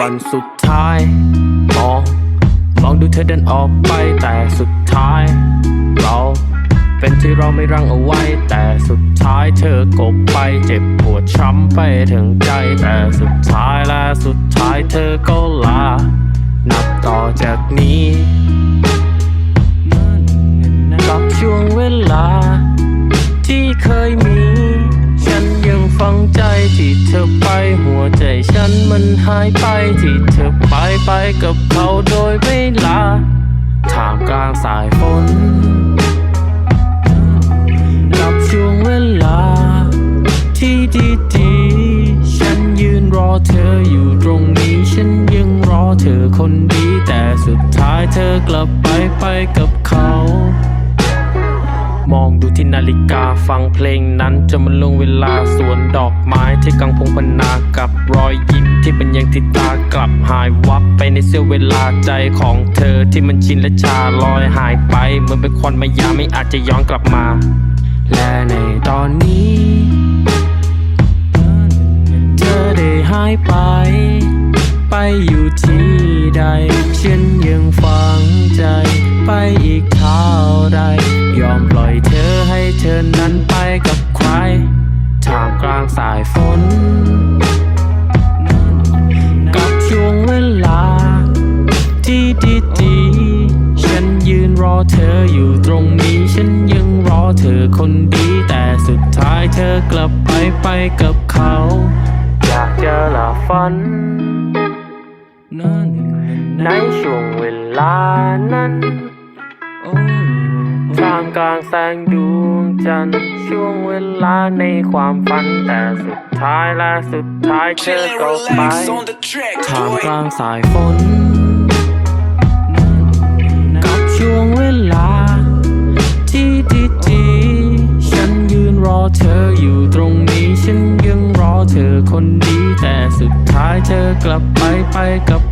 วันสุดท้ายมองมองดูเธอเดินออกไปแต่สุดท้าย เราเป็นที่เราไม่รังเอาไว้ แต่สุดท้ายเธอกบไปเจ็บปวดช้ำไปถึงใจแต่สุดท้ายและสุดท้ายเธอก็ลา นับต่อจากนี้ อไปหัวใจฉันมันหายไปที่เธอไปไปกับเขาโดยไม่ลาท่ามกลางสายฝนกับช่วงเวลา ที่ดีๆ ฉันยืนรอเธออยู่ตรงนี้ ฉันยังรอเธอคนดี แต่สุดท้ายเธอกลับไปไปกับเขา มองดูที่นาฬิกาฟังเพลงนั้นจะมันลงเวลาสวนดอกไม้ที่กังพงพนากับรอยยิ้มที่เป็นย่างที่ตากลับหายวับไปในเสี้ยวเวลาใจของเธอที่มันชินและชาลอยหายไปเหมือนเป็นควันมายาไม่อาจจะย้อนกลับมา และในตอนนี้ เธอได้หายไป ไปอยู่ที่ใดฉัน ไปกับใครท่ามกลางสายฝน กับช่วงเวลา ที่ดีๆ ฉันยืนรอเธออยู่ตรงนี้ ฉันยังรอเธอคนดี แต่สุดท้ายเธอกลับไปไปกับเขา อยากเจะหลับฝันในช่วงเวลานั้น ท่ามกลางแสงดวงจันทร์ช่วงเวลาในความฝันแต่สุดท้ายและสุดท้ายเธอก็ไปท่ามกลางสายฝนกับช่วงเวลา ที่ดีๆฉันยืนรอเธออยู่ตรงนี้ ฉันยังรอเธอคนดีแต่สุดท้ายเธอกลับไปไปกับ